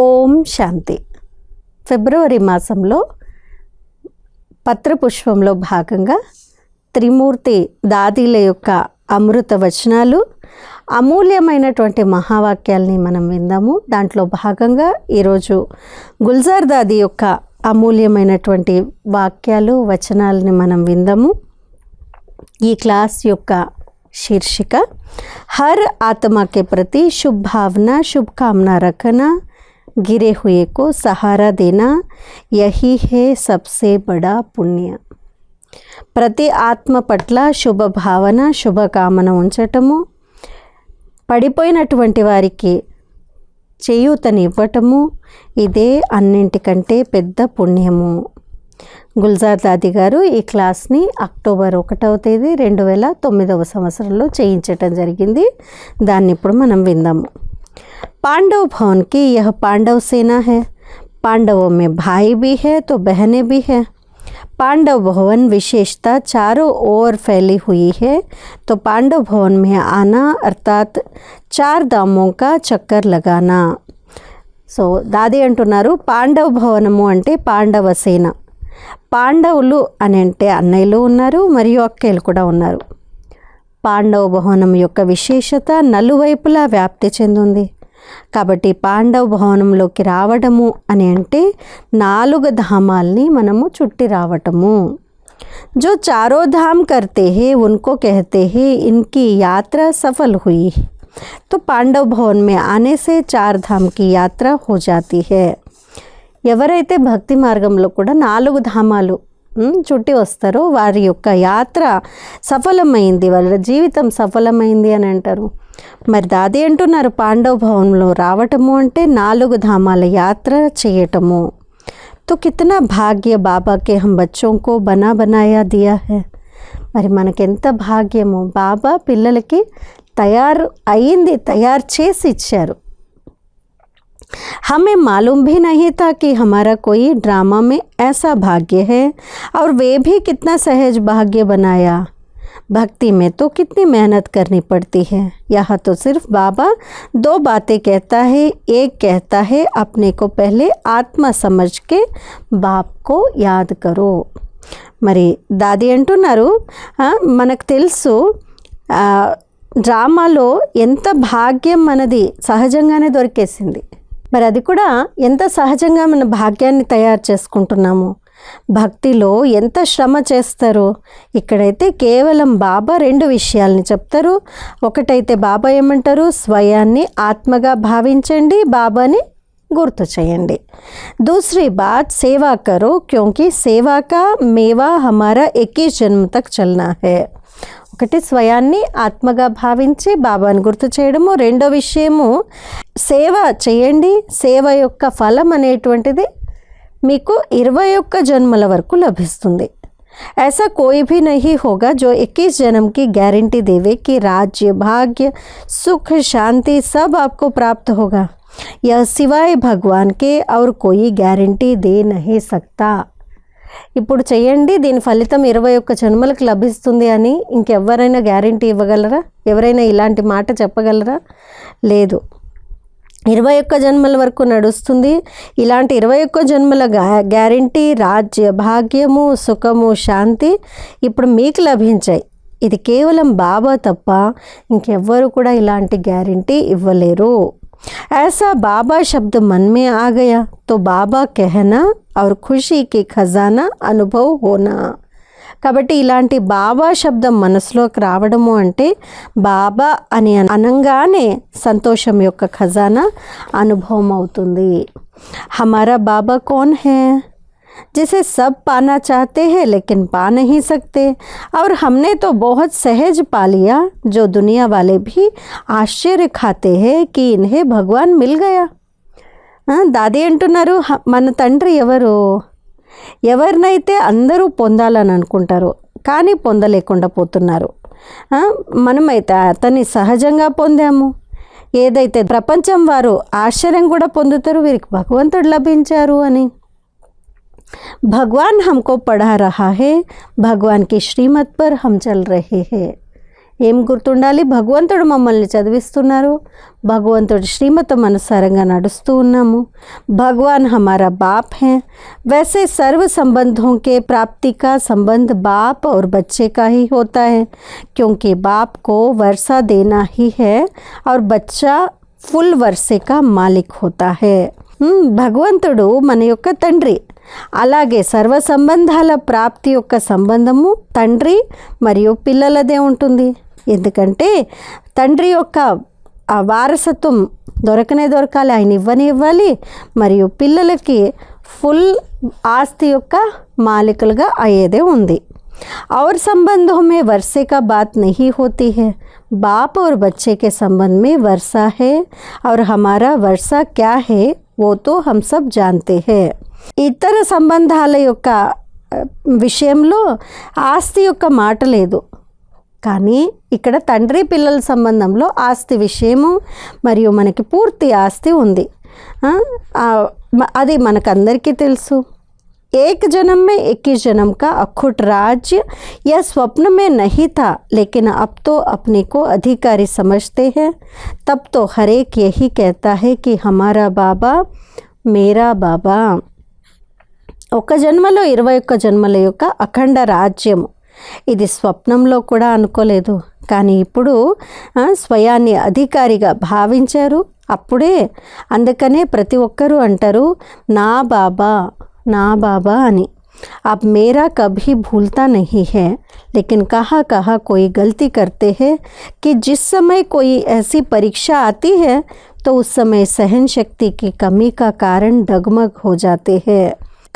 ఓం శాంతి. ఫిబ్రవరి మాసంలో పత్రపుష్పంలో భాగంగా త్రిమూర్తి దాదీల యొక్క అమృత వచనాలు అమూల్యమైనటువంటి మహావాక్యాల్ని మనం విందాము. దాంట్లో భాగంగా ఈరోజు గుల్జార్ దాది యొక్క అమూల్యమైనటువంటి వాక్యాలు వచనాలని మనం విందాము. ఈ క్లాస్ యొక్క శీర్షిక హర్ ఆత్మకే ప్రతి శుభావన శుభకామన రఖన गिरे हुए को सहारा देना यही है सबसे बड़ा पुण्य ప్రతి ఆత్మ పట్ల శుభ భావన శుభకామన ఉంచటము పడిపోయినటువంటి వారికి చేయూతనివ్వటము ఇదే అన్నింటికంటే పెద్ద పుణ్యము గుల్జార్ దాది గారు ఈ క్లాస్ని అక్టోబర్ ఒకటవ తేదీ రెండు వేల తొమ్మిదవ సంవత్సరంలో చేయించటం జరిగింది దాన్ని ఇప్పుడు మనం విందాము पांडव भवन की यह पांडव सेना है पांडवों में भाई भी है तो बहनें भी है पांडव भवन विशेषता चारों ओर फैली हुई है तो पांडव भवन में आना अर्थात चार धामों का चक्कर लगाना సో దాది అంటున్నారు పాండవ భవనము అంటే పాండవ సేన పాండవులు అని అంటే అన్నయ్యలు ఉన్నారు మరియు అక్కయ్యలు కూడా ఉన్నారు పాండవ భవనం యొక్క విశేషత నలువైపులా వ్యాప్తి చెందింది కాబట్టి పాండవ భవనంలోకి రావడము అని అంటే నాలుగు ధామాల్ని మనము చుట్టి రావటము जो चारों धाम करते हैं उनको कहते हैं इनकी यात्रा सफल हुई तो पांडव भवन में आने से चार धाम की यात्रा हो जाती है ఎవరైతే భక్తి మార్గంలో కూడా నాలుగు ధామాలు ఉమ్, చుట్టి వస్తారో వారి యొక్క యాత్ర సఫలమైంది వాళ్ళ జీవితం సఫలమైంది అని అంటారు మరి దాది అంటున్నారు పాండవ భవనంలో రావటము అంటే నాలుగు ధామాల యాత్ర చేయటము तो कितना भाग्य बाबा के हम बच्चों को बना बनाया दिया है మరి మనకెంత భాగ్యము బాబా పిల్లలకి తయారు అయింది తయారు చేసి ఇచ్చారు हमें मालूम भी नहीं था कि हमारा कोई ड्रामा में ऐसा भाग्य है और वे भी कितना सहज भाग्य बनाया भक्ति में तो कितनी मेहनत करनी पड़ती है यहाँ तो सिर्फ बाबा दो बातें कहता है एक कहता है अपने को पहले आत्मा समझ के बाप को याद करो మరి దాది అంటున్నారు "ఆ, మనకు తెలుసు ఆ, డ్రామాలో ఎంత భాగ్యం మనది సహజంగానే దొరికేసింది మరి అది కూడా ఎంత సహజంగా మన భాగ్యాన్ని తయారు చేసుకుంటున్నాము భక్తిలో ఎంత శ్రమ చేస్తారో ఇక్కడైతే కేవలం బాబా రెండు విషయాల్ని చెప్తారు ఒకటైతే బాబా ఏమంటారు స్వయాన్ని ఆత్మగా భావించండి బాబాని గుర్తు చేయండి दूसरी बात सेवा करो क्योंकि सेवा का मेवा हमारा इक्कीस जन्म तक चलना है ఒకటి స్వయాన్ని ఆత్మగా భావించి బాబాని గుర్తు చేయడము రెండో విషయము సేవ చేయండి సేవ యొక్క ఫలం అనేటువంటిది మీకు ఇరవై ఒక్క జన్మల వరకు లభిస్తుంది ऐसा कोई भी नहीं होगा जो 21 जन्म की गारंटी देवे कि राज्य भाग्य सुख शांति सब आपको प्राप्त होगा यह सिवाय भगवान के और कोई गारंटी दे नहीं सकता ఇప్పుడు చేయండి దీని ఫలితం ఇరవై ఒక్క జన్మలకు లభిస్తుంది అని ఇంకెవరైనా గ్యారంటీ ఇవ్వగలరా ఎవరైనా ఇలాంటి మాట చెప్పగలరా లేదు ఇరవై ఒక్క జన్మల వరకు నడుస్తుంది ఇలాంటి ఇరవై ఒక్క జన్మల గా- గ్యారంటీ రాజ్య భాగ్యము సుఖము శాంతి ఇప్పుడు మీకు లభించాయి ఇది కేవలం బాబా తప్ప ఇంకెవ్వరు కూడా ఇలాంటి గ్యారంటీ ఇవ్వలేరు ऐसा बाबा शब्द मन में आ गया तो बाबा कहना और खुशी की खजाना అనుభవ హోనా కాబట్టి ఇలాంటి బాబా శబ్దం మనసులోకి రావడము అంటే బాబా అని అనంగానే సంతోషం యొక్క ఖజానా అనుభవం అవుతుంది హమారా బాబా कौन है जिसे सब पाना चाहते हैं लेकिन पा नहीं सकते और हमने तो बहुत सहज पा लिया जो दुनिया वाले भी आश्चर्य खाते हैं कि इन्हें भगवान मिल गया ఆ, దాది అంటున్నారు "హ- మన తండ్రి ఎవరు ఎవరినైతే అందరూ పొందాలని అనుకుంటారు కానీ పొందలేకుండా పోతున్నారు ఆ, మనమైతే అతన్ని సహజంగా పొందాము ఏదైతే ప్రపంచం వారు ఆశ్చర్యం కూడా పొందుతారు వీరికి భగవంతుడు లభించారు అని भगवान हमको पढ़ा रहा है भगवान की श्रीमत पर हम चल रहे हैं ఏం గుర్తుండాలి భగవంతుడు మమ్మల్ని చదివిస్తున్నారు భగవంతుడి శ్రీమతం అనుసారంగా నడుస్తూ ఉన్నాము भगवान हमारा बाप है वैसे सर्व संबंधों के प्राप्ति का संबंध बाप और बच्चे का ही होता है क्योंकि बाप को वर्षा देना ही है और बच्चा ఫుల్ వర్షే కా మాలిక్ హోతా హే హ్మ్, భగవంతుడు మన యొక్క తండ్రి అలాగే సర్వ సంబంధాల ప్రాప్తి యొక్క సంబంధము తండ్రి మరియు పిల్లలదే ఉంటుంది ఎందుకంటే తండ్రి యొక్క ఆ వారసత్వం దొరకనే దొరకాలి ఆయన ఇవ్వని ఇవ్వాలి మరియు పిల్లలకి ఫుల్ ఆస్తి యొక్క మాలికలుగా అయ్యేదే ఉంది और संबंधों में वर्षे का बात नहीं होती है बाप और बच्चे के संबंध में वर्षा है और हमारा वर्षा क्या है वो तो हम सब जानते हैं ఇతర సంబంధాల యొక్క ఆ, విషయంలో ఆస్తి యొక్క మాట లేదు కానీ ఇక్కడ తండ్రి పిల్లల సంబంధంలో ఆస్తి విషయము మరియు మనకి పూర్తి ఆస్తి ఉంది ఆ, ఆ, మ- అది మనకందరికీ తెలుసు एक जन्म में इक्कीस जन्म का अखुट राज्य यह स्वप्न में नहीं था लेकिन अब तो अपने को अधिकारी समझते हैं तब तो हर एक यही कहता है कि हमारा बाबा मेरा बाबा ఒక జన్మలో ఇరవై ఒక్క జన్మల యొక్క అఖండ రాజ్యము ఇది స్వప్నంలో కూడా అనుకోలేదు కానీ ఇప్పుడు ఆ, స్వయాన్ని అధికారిగా భావించారు అప్పుడే అందుకనే ప్రతి ఒక్కరూ అంటారు నా బాబా నా బాబా అని अब मेरा कभी भूलता नहीं है लेकिन कहाँ कहाँ कोई गलती करते हैं कि जिस समय कोई ऐसी परीक्षा आती है तो उस समय सहन शक्ति की कमी का कारण डगमग हो जाते हैं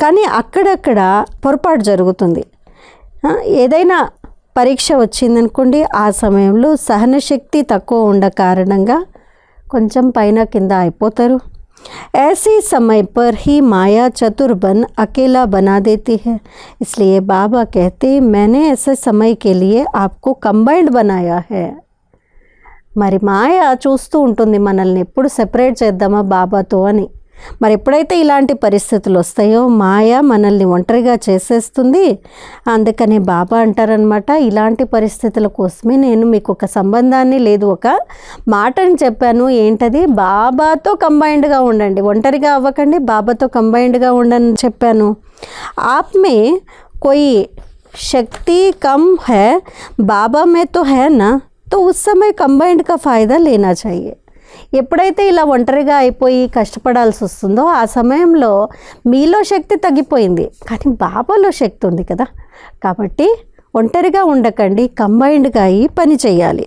కానీ అక్కడక్కడ పొరపాటు జరుగుతుంది ఆ, ఏదైనా పరీక్ష వచ్చిందనుకోండి ఆ సమయంలో సహనశక్తి తక్కువ ఉండ కారణంగా కొంచెం పైన కింద అయిపోతారు ऐसे समय पर ही माया चतुर बन अकेला बना देती है इसलिए बाबा कहते मैंने ऐसे समय के लिए आपको कंबाइंड बनाया है మరి మాయ చూస్తూ ఉంటుంది మనల్ని ఎప్పుడు సెపరేట్ చేద్దామా బాబాతో అని మరి ఎప్పుడైతే ఇలాంటి పరిస్థితులు వస్తాయో మాయ మనల్ని ఒంటరిగా చేసేస్తుంది అందుకనే బాబా అంటారనమాట ఇలాంటి పరిస్థితుల కోసమే నేను మీకు ఒక సంబంధాన్ని లేదు ఒక మాటని చెప్పాను ఏంటది బాబాతో కంబైన్డ్గా ఉండండి ఒంటరిగా అవ్వకండి బాబాతో కంబైన్డ్గా ఉండని చెప్పాను ఆప్మే कोई शक्ति कम है बाबा में तो है ना तो उस समय कंबाइंड का फ़ायदा लेना चाहिए ఎప్పుడైతే ఇలా ఒంటరిగా అయిపోయి కష్టపడాల్సి వస్తుందో ఆ సమయంలో మీలో శక్తి తగ్గిపోయింది కానీ బాబాలో శక్తి ఉంది కదా కాబట్టి ఒంటరిగా ఉండకండి కంబైన్డ్గా అయి పని చేయాలి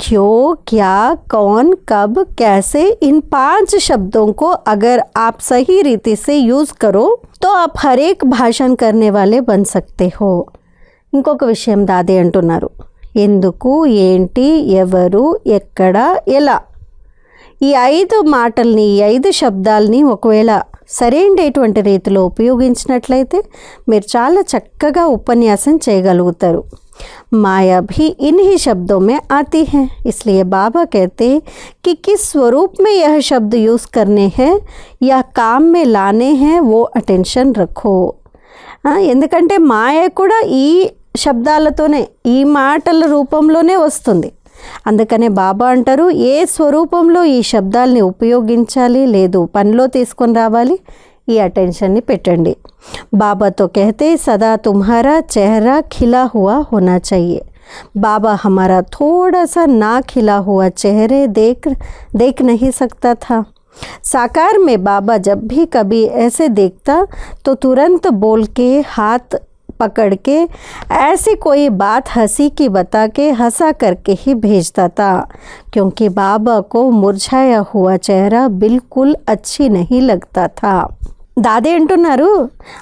क्यों क्या कौन कब कैसे इन पांच शब्दों को अगर आप सही रीति से यूज़ करो तो आप हर एक भाषण करने वाले बन सकते हो ఇంకొక విషయం దాది అంటున్నారు ఎందుకు ఏంటి ఎవరు ఎక్కడ ఎలా ఈ ఐదు మాటల్ని ఈ ఐదు శబ్దాల్ని ఒకవేళ సరైనటువంటి రీతిలో ఉపయోగించినట్లయితే మీరు చాలా చక్కగా ఉపన్యాసం చేయగలుగుతారు माया भी इन्हीं शब्दों में आती है इसलिए बाबा कहते कि किस स्वरूप में यह शब्द यूज़ करने हैं या काम में लाने हैं वो अटेंशन रखो ఆ, ఎందుకంటే మాయ కూడా ఈ శబ్దాలతోనే ఈ మాటల రూపంలోనే వస్తుంది అందుకనే బాబా అంటారు ఏ స్వరూపంలో ఈ శబ్దాల్ని ఉపయోగించాలి లేదు పనిలో తీసుకొని రావాలి ఈ అటెన్షన్ని పెట్టండి బాబాతో कहते सदा तुम्हारा चेहरा खिला हुआ होना चाहिए बाबा हमारा थोड़ा सा ना खिला हुआ चेहरे देख देख नहीं सकता था साकार में बाबा जब भी कभी ऐसे देखता तो तुरंत बोल के हाथ पकड़ के ऐसी कोई बात हंसी की बता के हंसा करके ही भेजता था क्योंकि बाबा को मुरझाया हुआ चेहरा बिल्कुल अच्छी नहीं लगता था దాదే అంటున్నారు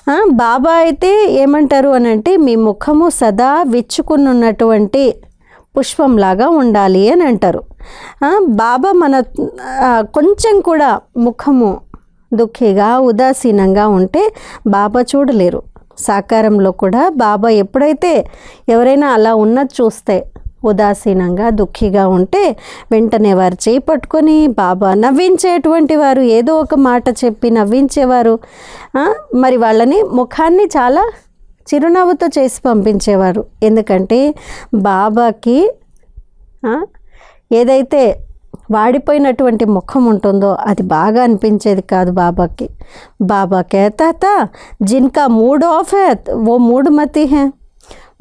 "ఆ, బాబా అయితే ఏమంటారు అని అంటే మీ ముఖము సదా విచ్చుకున్నటువంటి పుష్పంలాగా ఉండాలి అని అంటారు ఆ, బాబా మన ఆ, కొంచెం కూడా ముఖము దుఃఖిగా ఉదాసీనంగా ఉంటే బాబా చూడలేరు సాకారంలో కూడా బాబా ఎప్పుడైతే ఎవరైనా అలా ఉన్నది చూస్తే ఉదాసీనంగా దుఃఖిగా ఉంటే వెంటనే వారు చేయి పట్టుకొని బాబా నవ్వించేటువంటి వారు ఏదో ఒక మాట చెప్పి నవ్వించేవారు మరి వాళ్ళని ముఖాన్ని చాలా చిరునవ్వుతో చేసి పంపించేవారు. ఎందుకంటే బాబాకి ఏదైతే వాడిపోయినటువంటి ముఖం ఉంటుందో అది బాగా అనిపించేది కాదు బాబాకి. బాబాకి తాత జిన్కా మూడ్ ఆఫ్ హే ఓ మూడు మతి హే.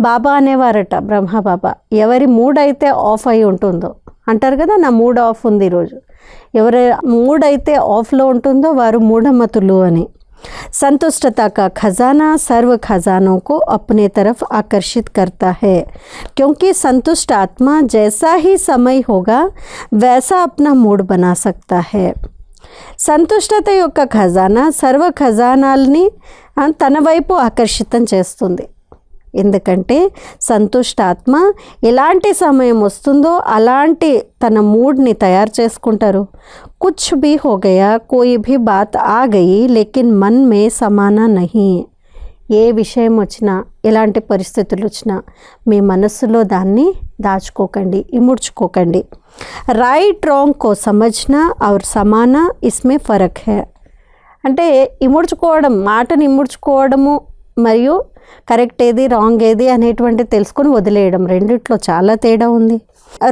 బాబా అనేవారట బ్రహ్మ బాబా. ఎవరి మూడ్ అయితే ఆఫ్ అయి ఉంటుందో అంటారు కదా నా మూడ్ ఆఫ్ ఉంది ఈరోజు. ఎవరి మూడ్ అయితే ఆఫ్లో ఉంటుందో వారు మూఢమతులు అని. संतुष्टता का खजाना सर्व खजानों को अपने तरफ आकर्षित करता है क्योंकि संतुष्ट आत्मा जैसा ही समय होगा वैसा अपना मूड बना सकता है సంతుష్టత యొక్క ఖజానా సర్వ ఖజానాల్ని ఆ, తన వైపు ఆకర్షితం చేస్తుంది ఎందుకంటే సంతుష్టాత్మ ఎలాంటి సమయం వస్తుందో అలాంటి తన మూడ్ని తయారు చేసుకుంటారు. కుచ్ భీ హో గయా కోయి భీ బాత్ ఆ గయి లేకిన్ మన్ మే సమానా నహి. ఏ విషయం వచ్చినా ఎలాంటి పరిస్థితులు వచ్చినా మీ మనస్సులో దాన్ని దాచుకోకండి ఇముడ్చుకోకండి. రైట్ రాంగ్ కో సమజ్నా ఔర్ సమానా ఇస్మే ఫరక్ హే. అంటే ఇముడ్చుకోవడం మాటని ఇముడ్చుకోవడము మరియు కరెక్ట్ ఏది రాంగ్ ఏది అనేటువంటి తెలుసుకొని వదిలేయడం రెండిట్లో చాలా తేడా ఉంది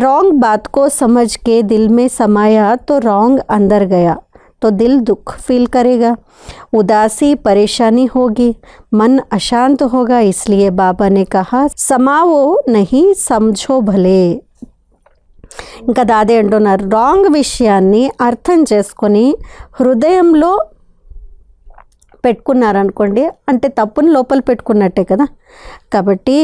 రాంగ్ బాత్ కో సమజ్ కే దిల్ మే సమాయా తో రాంగ్ అందర్ గయా तो दिल दुख फील करेगा उदासी परेशानी होगी मन अशांत होगा इसलिए बाबा ने कहा समाओ नहीं समझो भले ఇంకా దాదే అంటున్నారు రాంగ్ విషయాన్ని అర్థం చేసుకొని హృదయంలో పెట్టుకున్నారనుకోండి అంటే తప్పుని లోపల పెట్టుకున్నట్టే కదా కాబట్టి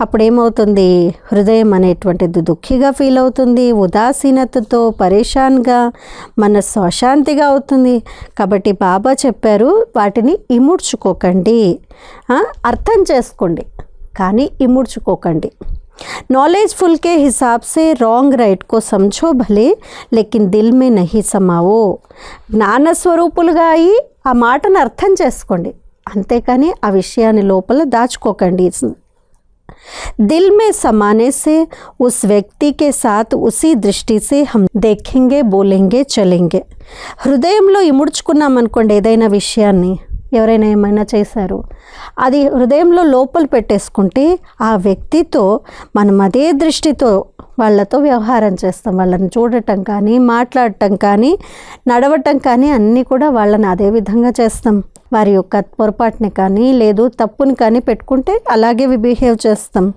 అప్పుడు ఏమవుతుంది హృదయం అనేటువంటిది దుఃఖిగా ఫీల్ అవుతుంది ఉదాసీనతతో పరేషాన్గా మనస్సు అశాంతిగా అవుతుంది కాబట్టి బాబా చెప్పారు వాటిని ఇముడ్చుకోకండి ఆ, అర్థం చేసుకోండి కానీ ఇముడ్చుకోకండి नॉलेज फुल के हिसाब से रॉन्ग राइट को समझो भले लेकिन दिल में नहीं समाओ జ్ఞాన స్వరూపులుగా అయి ఆ మాటను అర్థం చేసుకోండి. అంతేకాని ఆ విషయాన్ని లోపల దాచుకోకండి. దిల్ మే సమానేసే ఉస్ వ్యక్తికే సాత్ के దృష్టి సే హమ్ దేఖెంగే బోలెంగే చలెంగే. హృదయంలో ఇముడ్చుకున్నామనుకోండి ఏదైనా విషయాన్ని. ఎవరైనా ఏమైనా చేశారు. అది హృదయంలో లోపల పెట్టేసుకుంటే ఆ వ్యక్తితో మనం అదే దృష్టితో వాళ్ళతో వ్యవహారం చేస్తాం. వాళ్ళని చూడటం కానీ మాట్లాడటం కానీ నడవటం కానీ అన్నీ కూడా వాళ్ళని అదే విధంగా చేస్తాం. వారి యొక్క పొరపాటుని కానీ లేదు తప్పుని కానీ పెట్టుకుంటే అలాగే బిహేవ్ చేస్తాం.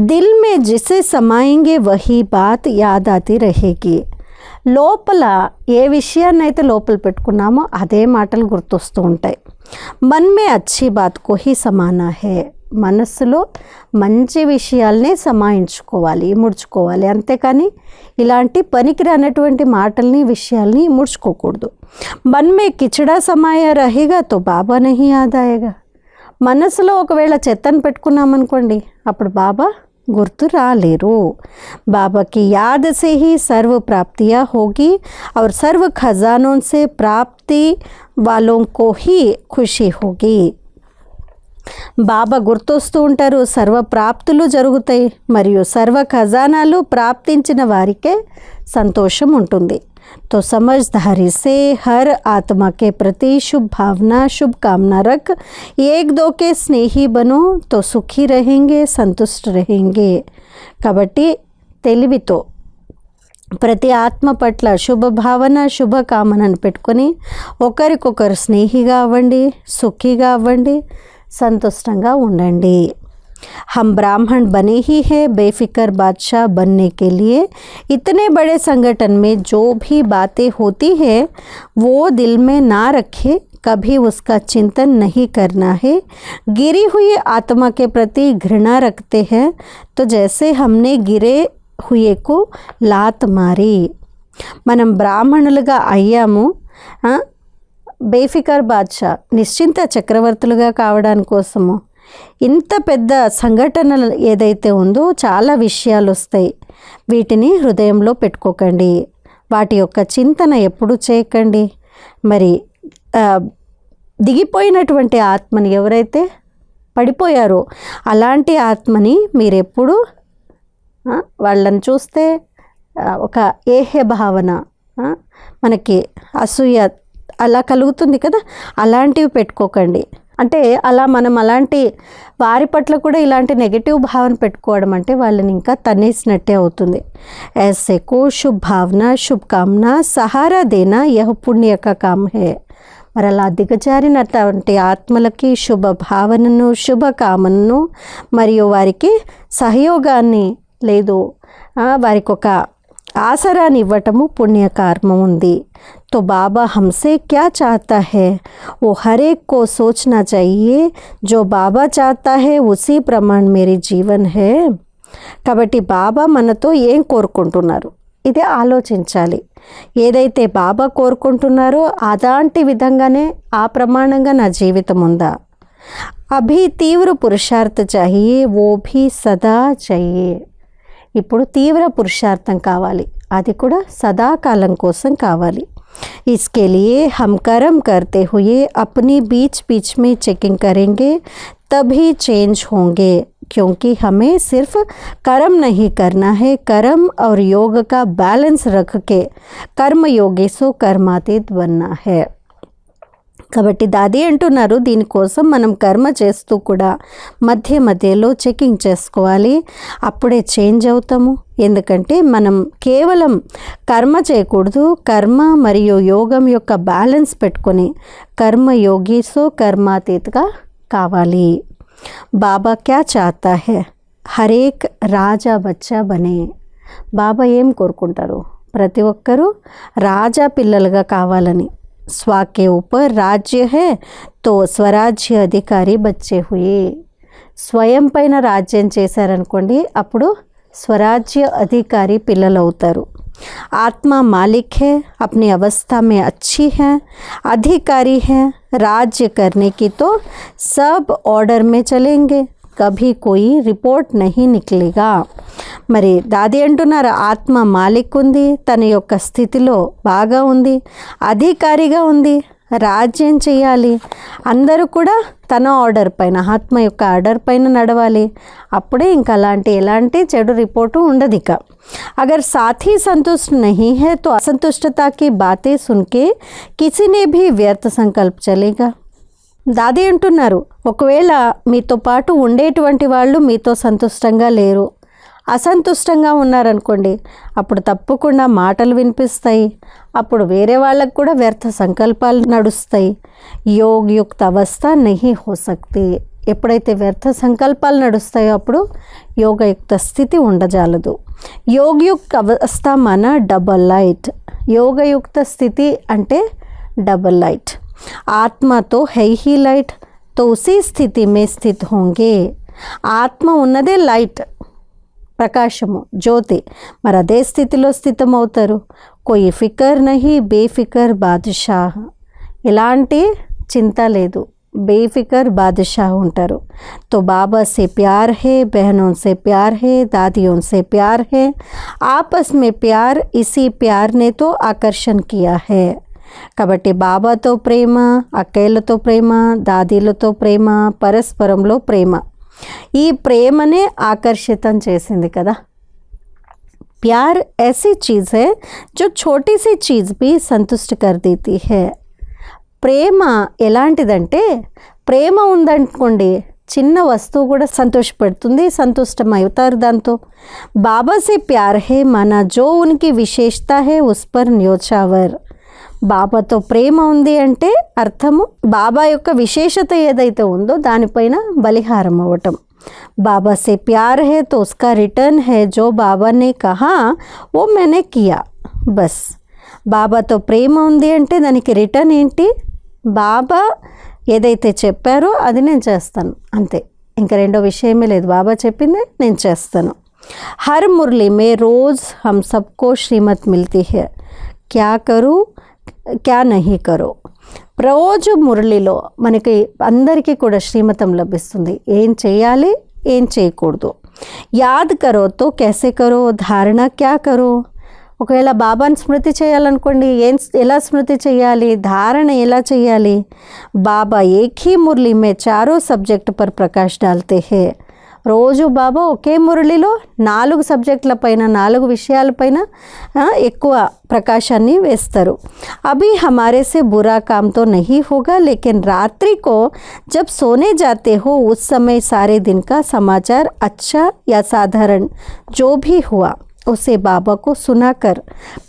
దిల్ మే జిసే సమాయింగే వహీ బాత్ యాదాతి రహేకి రహేగి. లోపల ఏ విషయాన్ని అయితే లోపల పెట్టుకున్నామో అదే మాటలు గుర్తొస్తూ ఉంటాయి. మన్మే అచ్చి బాత్ కోహి సమానా హే. మనస్సులో మంచి విషయాలనే సమాయించుకోవాలి ముడుచుకోవాలి. అంతేకాని ఇలాంటి పనికిరానటువంటి మాటల్ని విషయాల్ని ముడుచుకోకూడదు. మన్మే కిచడా సమాయ రహిగా తో బాబా నహి ఆదాయగా. మనసులో ఒకవేళ చెత్తను పెట్టుకున్నామనుకోండి అప్పుడు బాబా గుర్తు రాలేరు बाबा की याद से ही सर्व प्राप्तियाँ होगी और सर्व खजानों से प्राप्ति वालों को ही खुशी होगी బాబా గుర్తొస్తూ ఉంటారు సర్వ ప్రాప్తులు జరుగుతాయి మరియు సర్వ ఖజానాలు ప్రాప్తించిన వారికే సంతోషం ఉంటుంది तो समझदारी से हर आत्मा के प्रति शुभ भावना शुभ कामना रख एक दो के स्नेही बनो तो सुखी रहेंगे संतुष्ट रहेंगे కాబట్టి తెలివితో ప్రతి ఆత్మ పట్ల శుభ భావన శుభ కామనను పెట్టుకొని ఒకరికొకరు స్నేహిగా అవ్వండి సుఖీగా అవ్వండి సంతుష్టంగా ఉండండి हम ब्राह्मण बने ही हैं बेफिक्र बादशाह बनने के लिए इतने बड़े संगठन में जो भी बातें होती है वो दिल में ना रखे कभी उसका चिंतन नहीं करना है गिरी हुई आत्मा के प्रति घृणा रखते हैं तो जैसे हमने गिरे हुए को लात मारी మనం బ్రాహ్మణులుగా అయ్యాము ఆ, బేఫికర్ బాద్షా నిశ్చింత చక్రవర్తులుగా కావడానికి కోసము ఇంత పెద్ద సంఘటనలు ఏదైతే ఉందో చాలా విషయాలు వస్తాయి. వీటిని హృదయంలో పెట్టుకోకండి. వాటి యొక్క చింతన ఎప్పుడు చేయకండి. మరి దిగిపోయినటువంటి ఆత్మని ఎవరైతే పడిపోయారో అలాంటి ఆత్మని మీరెప్పుడు వాళ్ళని చూస్తే ఒక ఏహ్య భావన మనకి అసూయ అలా కలుగుతుంది కదా? అలాంటివి పెట్టుకోకండి. అంటే అలా మనం అలాంటి వారి పట్ల కూడా ఇలాంటి నెగిటివ్ భావన పెట్టుకోవడం అంటే వాళ్ళని ఇంకా తన్నేసినట్టే అవుతుంది ऐसे को शुभ भावना शुभकामना सहारा देना यह पुण्य का काम है మరి అలా దిగజారినటువంటి ఆత్మలకి శుభ భావనను శుభకామనను మరియు వారికి సహయోగాన్ని లేదు ఆ, వారికి ఒక ఆసరాన్ని ఇవ్వటము పుణ్యకార్మం ఉంది तो बाबा हमसे क्या चाहता है वो हर एक को सोचना चाहिए जो बाबा चाहता है उसी प्रमाण मेरे जीवन है కాబట్టి బాబా మనతో ఏం కోరుకుంటున్నారు ఇది ఆలోచించాలి ఏదైతే బాబా కోరుకుంటున్నారో అలాంటి విధంగానే ఆ ప్రమాణంగా నా జీవితం ఉందా అభి తీవ్ర పురుషార్థ చాహియే ఓ భీ సదా చాహియే ఇప్పుడు తీవ్ర పురుషార్థం కావాలి అది కూడా సదాకాలం కోసం కావాలి इसके लिए हम कर्म करते हुए अपने बीच बीच में चेकिंग करेंगे, तभी चेंज होंगे, क्योंकि हमें सिर्फ़ कर्म नहीं करना है। कर्म और योग का बैलेंस रख के कर्म योगी सो कर्मातीत बनना है। కాబట్టి దాది అంటున్నారు దీనికోసం మనం కర్మ చేస్తూ కూడా మధ్య మధ్యలో చెకింగ్ చేసుకోవాలి. అప్పుడే చేంజ్ అవుతాము. ఎందుకంటే మనం కేవలం కర్మ చేయకూడదు. కర్మ మరియు యోగం యొక్క బ్యాలెన్స్ పెట్టుకొని కర్మ యోగీసో కర్మాతీత్గా కావాలి. బాబా క్యా చాతా హే? హరేక్ రాజా బచ్చా బనే. బాబా ఏం కోరుకుంటారు? ప్రతి ఒక్కరూ రాజా పిల్లలుగా కావాలని. स्वा के ऊपर राज्य है तो స్వరాజ్య అధికారి బచ్చే హుయే స్వయం పైన రాజ్యం చేశారనుకోండి అప్పుడు స్వరాజ్య అధికారి పిల్లలు అవుతారు आत्मा मालिक है अपनी अवस्था में अच्छी है अधिकारी है राज्य करने की तो सब ऑर्डर में चलेंगे కభీ కోయి రిపోర్ట్ నహి నిక్లిగా. మరి దాది అంటున్నారు ఆత్మ మాలిక్ ఉంది తన యొక్క స్థితిలో బాగా ఉంది అధికారిగా ఉంది రాజ్యం చేయాలి అందరూ కూడా తన ఆర్డర్ పైన ఆత్మ యొక్క ఆర్డర్ పైన నడవాలి. అప్పుడే ఇంకా అలాంటి ఎలాంటి చెడు రిపోర్టు ఉండదు ఇక అగర్ సాథీ సంతుష్ట్ నహీ హే తో అసంతుష్టతాకి బాతే సున్కే కిసినే భీ వ్యర్థ సంకల్ప చలేగా. దాది అంటున్నారు ఒకవేళ మీతో పాటు ఉండేటువంటి వాళ్ళు మీతో సంతుష్టంగా లేరు. అసంతుష్టంగా ఉన్నారనుకోండి అప్పుడు తప్పకుండా మాటలు వినిపిస్తాయి. అప్పుడు వేరే వాళ్ళకు కూడా వ్యర్థ సంకల్పాలు నడుస్తాయి. యోగయుక్త అవస్థ నహి హో సక్తి. ఎప్పుడైతే వ్యర్థ సంకల్పాలు నడుస్తాయో అప్పుడు యోగయుక్త స్థితి ఉండజాలదు. యోగయుక్త అవస్థ మన డబల్ లైట్. యోగయుక్త స్థితి అంటే డబల్ లైట్. आत्मा तो है ही लाइट तो उसी स्थिति में स्थित होंगे ఆత్మ ఉన్నదే లైట్ ప్రకాశము జ్యోతి మరి అదే స్థితిలో స్థితమవుతారు కొయి ఫికర్ నహి బేఫికర్ బాదుషాహ్ ఎలాంటి చింత లేదు బేఫికర్ బాదుషాహ్ ఉంటారు तो बाबा से प्यार है बहनों से प्यार है दादियों से प्यार है आपस में प्यार इसी प्यार ने तो आकर्षण किया है కాబట్టి బాబాతో ప్రేమ అక్కయ్యలతో ప్రేమ దాదీలతో ప్రేమ పరస్పరంలో ప్రేమ ఈ ప్రేమనే ఆకర్షితం చేసింది కదా प्यार ऐसी चीज़ है जो छोटी सी चीज़ भी संतुष्ट कर देती है ప్రేమ ఎలాంటిదంటే ప్రేమ ఉందనుకోండి చిన్న వస్తువు కూడా సంతోషపెడుతుంది సంతుష్టం అవుతారు దాంతో బాబా సే ప్యార్ హే మన జో ఉనికి విశేషత హే ఉస్ పర్ న్యోచావర్ బాబాతో ప్రేమ ఉంది అంటే అర్థము బాబా యొక్క విశేషత ఏదైతే ఉందో దానిపైన బలిహారం అవ్వటం. బాబా సే ప్యార్ హే తో ఉస్కా రిటర్న్ హే జో బాబా నే కహా ఓ మెనే కియా. బస్. బాబాతో ప్రేమ ఉంది అంటే దానికి రిటర్న్ ఏంటి? బాబా ఏదైతే చెప్పారో అది నేను చేస్తాను. అంతే. ఇంకా రెండో విషయమే లేదు. బాబా చెప్పింది నేను చేస్తాను. హర్ మురళి మే రోజ్ హమ్ సబ్కో శ్రీమత్ మిల్తీ హే. క్యా కరూ? క్యా నహీ కరో? రోజు మురళిలో మనకి అందరికీ కూడా శ్రీమతం లభిస్తుంది. ఏం చేయాలి? ఏం చేయకూడదు. యాద్ కరోతో కేసే కరో? ధారణ క్యా కరో? ఒకవేళ బాబాని స్మృతి చేయాలనుకోండి ఏం ఎలా స్మృతి చేయాలి? ధారణ ఎలా చేయాలి? బాబా ఏకీ మురళి మే చారో సబ్జెక్ట్ పర్ ప్రకాష్ డాల్తే హే. రోజు బాబా ఒకే మురళిలో నాలుగు సబ్జెక్టుల పైన నాలుగు విషయాలపైన ఆ, ఎక్కువ ప్రకాశాన్ని వేస్తారు अभी हमारे से बुरा काम तो नहीं होगा लेकिन रात्रि को जब सोने जाते हो उस समय सारे दिन का समाचार अच्छा या साधारण जो भी हुआ उसे बाबा को सुनाकर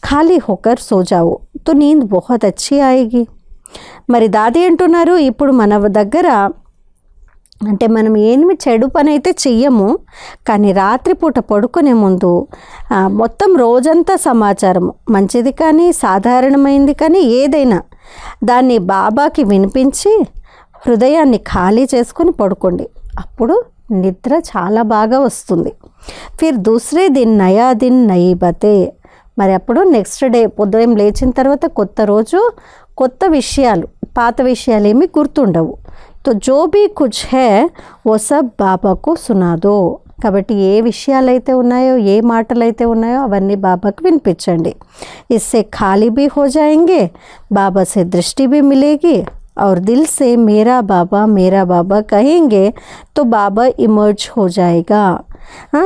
खाली होकर सो जाओ तो नींद बहुत अच्छी आएगी మరి దాది అంటున్నారు ఇప్పుడు మన దగ్గర అంటే మనం ఏమి చెడు పని అయితే చెయ్యము కానీ రాత్రిపూట పడుకునే ముందు మొత్తం రోజంతా సమాచారం మంచిది కానీ సాధారణమైంది కానీ ఏదైనా దాన్ని బాబాకి వినిపించి హృదయాన్ని ఖాళీ చేసుకొని పడుకోండి. అప్పుడు నిద్ర చాలా బాగా వస్తుంది. ఫిర్ దూసరే దిన్ నయా దిన్ నయీబతే. మరి అప్పుడు నెక్స్ట్ డే ఉదయం లేచిన తర్వాత కొత్త రోజు కొత్త విషయాలు పాత విషయాలు ఏమి గుర్తుండవు. తో జో be Kuch hey oh sub బాబాకు సునాదో కాబట్టి ఏ విషయాలైతే ఉన్నాయో ఏ మాటలు అయితే ఉన్నాయో అవన్నీ బాబాకు వినిపించండి ఇస్సే ఖాళీ भी हो जाएंगे बाबा से दृष्टि भी मिलेगी और दिल से मेरा बाबा मेरा बाबा कहेंगे तो బాబా ఇమర్జ్ हो जाएगा ఆ,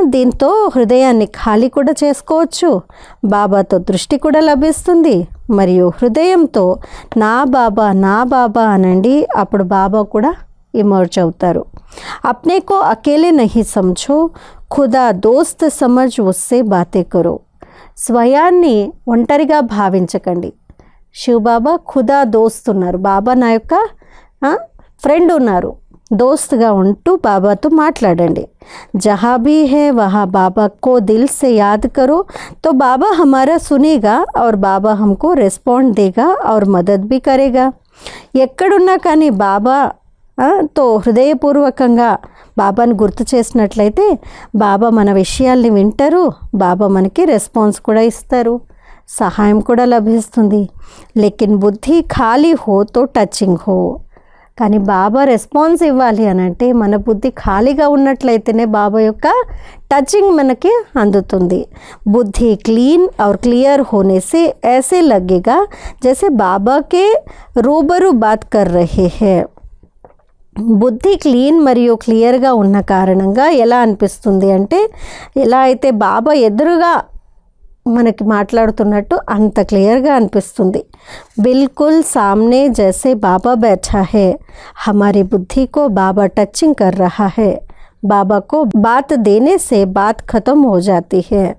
దీంతో హృదయాన్ని ఖాళీ కూడా చేసుకోవచ్చు. బాబాతో దృష్టి కూడా లభిస్తుంది. మరియు హృదయంతో నా బాబా నా బాబా అనండి. అప్పుడు బాబా కూడా ఇమర్జ్ అవుతారు. అప్నేకో అకేలే నహి సమ్చో ఖుదా దోస్త్ సమజ్ వస్తే బాతే కరో. స్వయాన్ని ఒంటరిగా భావించకండి. శివబాబా ఖుదా దోస్త్ ఉన్నారు. బాబా నా యొక్క ఫ్రెండ్ ఉన్నారు. దోస్తుగా ఉంటూ బాబాతో మాట్లాడండి. జహా భీ హే వహా బాబా కో దిల్ సే యాద్ కరో. తో బాబా హమారా సునేగా ఆర్ బాబా హమ్కో రెస్పాండ్ దేగా ఆర్ మదద్ భీ కరేగా. ఎక్కడున్నా కానీ బాబా తో హృదయపూర్వకంగా బాబాను గుర్తు చేసినట్లయితే బాబా మన విషయాల్ని వింటారు బాబా మనకి రెస్పాన్స్ కూడా ఇస్తారు సహాయం కూడా లభిస్తుంది. లేకిన్ బుద్ధి ఖాళీ హో తో టచింగ్ హో. కానీ బాబా రెస్పాన్స్ ఇవ్వాలి అని అంటే మన బుద్ధి ఖాళీగా ఉన్నట్లయితేనే బాబా యొక్క టచింగ్ మనకి అందుతుంది బుద్ధి క్లీన్ और क्लियर होने से ऐसे लगेगा जैसे बाबा के रूबरू बात कर रहे हैं బుద్ధి క్లీన్ మరియు క్లియర్గా ఉన్న కారణంగా ఎలా అనిపిస్తుంది అంటే ఎలా అయితే బాబా ఎదురుగా మనకి మాట్లాడుతున్నట్టు అంత క్లియర్గా అనిపిస్తుంది. బిల్కుల్ సామ్నే జసే బాబా బైఠా హే హమారీ బుద్ధికో బాబా టచ్చింగ్ కర్ రహా హే బాబాకో బాత్ దేనేసే బాత్ ఖతం హో జాతి హే.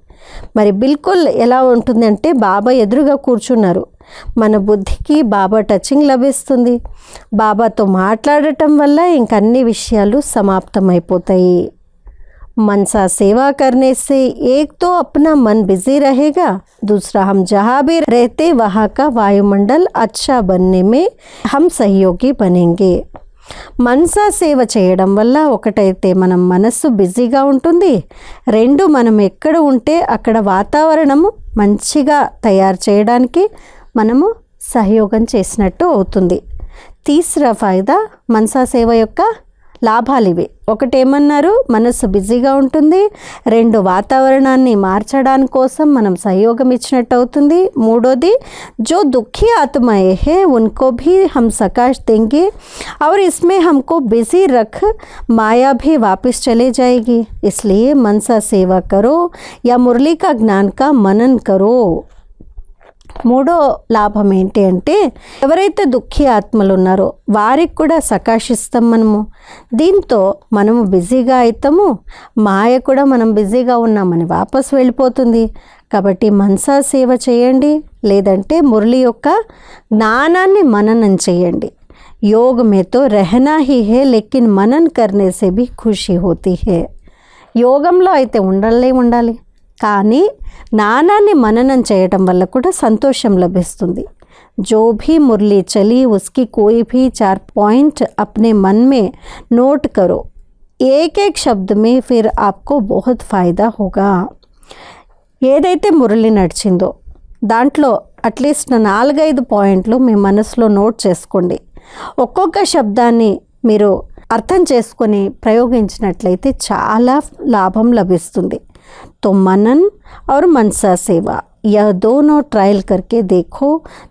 మరి బిల్కుల్ ఎలా ఉంటుందంటే బాబా ఎదురుగా కూర్చున్నారు. మన బుద్ధికి బాబా టచ్చింగ్ లభిస్తుంది. బాబాతో మాట్లాడటం వల్ల ఇంకన్ని విషయాలు సమాప్తమైపోతాయి. मनसा सेवा करने से एक तो अपना मन बिजी रहेगा दूसरा हम जहाँ भी रहते वहाँ का वायुमंडल अच्छा बनने में हम सहयोगी बनेंगे మనసా సేవ చేయడం వల్ల ఒకటైతే మనం మనస్సు బిజీగా ఉంటుంది రెండు మనం ఎక్కడ ఉంటే అక్కడ వాతావరణము మంచిగా తయారు చేయడానికి మనము సహయోగం చేసినట్టు అవుతుంది తీసరా ఫాయిదా మనసా సేవ యొక్క లాభాలు ఇవి ఒకటేమన్నారు మనసు బిజీగా ఉంటుంది రెండు వాతావరణాన్ని మార్చడానికి కోసం మనం సహయోగం ఇచ్చినట్టు అవుతుంది మూడోది जो दुखी आत्माएं हैं उनको भी हम सकाश देंगे और इसमें हमको बिजी रख माया भी वापस चले जाएगी इसलिए मनसा सेवा करो या मुरली का ज्ञान का मनन करो మూడో లాభం ఏంటి అంటే ఎవరైతే దుఃఖీ ఆత్మలు ఉన్నారో వారికి కూడా సకాశిస్తాం మనము దీంతో మనము బిజీగా అవుతాము మాయ కూడా మనం బిజీగా ఉన్నామని వాపస్ వెళ్ళిపోతుంది కాబట్టి మనసా సేవ చేయండి లేదంటే మురళి యొక్క జ్ఞానాన్ని మననం చేయండి योग में तो रहना ही है लेकिन मनन करने से भी खुशी होती है యోగంలో అయితే ఉండాలే ఉండాలి కానీ జ్ఞానాన్ని మననం చేయటం వల్ల కూడా సంతోషం లభిస్తుంది जो भी मुरली चली उसकी कोई भी चार पॉइंट अपने मन में नोट करो एक एक शब्द में फिर आपको बहुत फ़ायदा होगा ఏదైతే మురళి నడిచిందో దాంట్లో అట్లీస్ట్ నాలుగైదు పాయింట్లు మీ మనసులో నోట్ చేసుకోండి ఒక్కొక్క శబ్దాన్ని మీరు అర్థం చేసుకొని ప్రయోగించినట్లయితే చాలా లాభం లభిస్తుంది तो मनन और मनसा सेवा यह दोनों ट्रायल करके देखो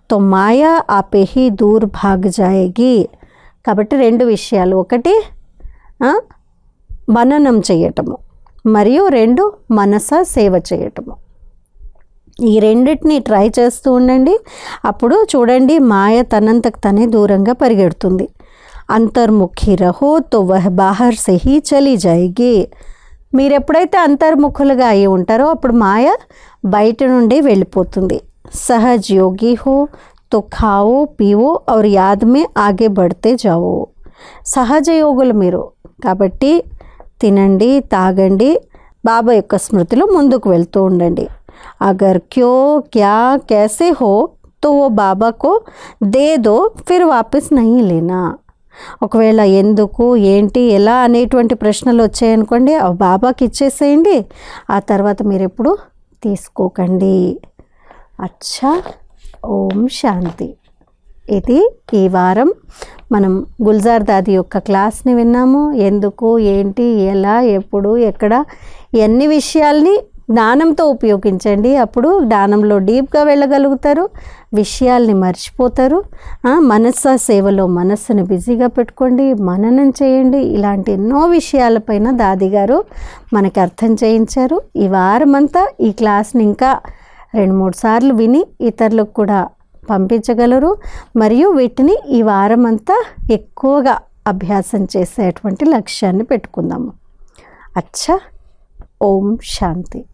तो మాయా ఆపే ही దూర్ భాగ్ జాయేగి కాబట్టి రెండు విషయాలు ఒకటి ఆ, మననం చేయటము మరియు రెండు మనస సేవ చేయటము ఈ రెండింటిని ట్రై చేస్తూ ఉండండి అప్పుడు చూడండి మాయ తనంతకు తనే దూరంగా పరిగెడుతుంది అంతర్ముఖి రహో తో వహ బాహర్ సే హీ చలి జాయిగి మీరు ఎప్పుడైతే అంతర్ముఖులుగా అయి ఉంటారో అప్పుడు మాయ బయట నుండి వెళ్ళిపోతుంది. సహజ్ యోగి హో తో ఖావో పీవో ఔర్ యాదమే ఆగే బడితే జావో. సహజ యోగులు మీరు. కాబట్టి తినండి తాగండి బాబా యొక్క స్మృతిలో ముందుకు వెళ్తూ ఉండండి. అగర్ క్యో క్యా కేసే హో తో ఓ బాబాకు దేదో ఫిర్ వాపస్ నహీ లేనా? ఒకవేళ ఎందుకు ఏంటి ఎలా అనేటువంటి ప్రశ్నలు వచ్చాయనుకోండి అవి బాబాకి ఇచ్చేసేయండి. ఆ తర్వాత మీరు ఎప్పుడు తీసుకోకండి. అచ్చా ఓం శాంతి. ఇది ఈ వారం మనం గుల్జార్ దాది యొక్క క్లాస్ని విన్నాము. ఎందుకు ఏంటి ఎలా ఎప్పుడు ఎక్కడ ఎన్ని విషయాల్ని జ్ఞానంతో ఉపయోగించండి. అప్పుడు జ్ఞానంలో డీప్గా వెళ్ళగలుగుతారు. విషయాల్ని మర్చిపోతారు. ఆ, మనస్స సేవలో మనస్సును బిజీగా పెట్టుకోండి. మననం చేయండి. ఇలాంటి ఎన్నో విషయాలపైన దాది గారు మనకి అర్థం చేయించారు. ఈ వారమంతా ఈ క్లాస్ని ఇంకా రెండు మూడు సార్లు విని ఇతరులకు కూడా పంపించగలరు. మరియు వీటిని ఈ వారమంతా ఎక్కువగా అభ్యాసం చేసేటువంటి లక్ష్యాన్ని పెట్టుకుందాము. అచ్చా ఓం శాంతి.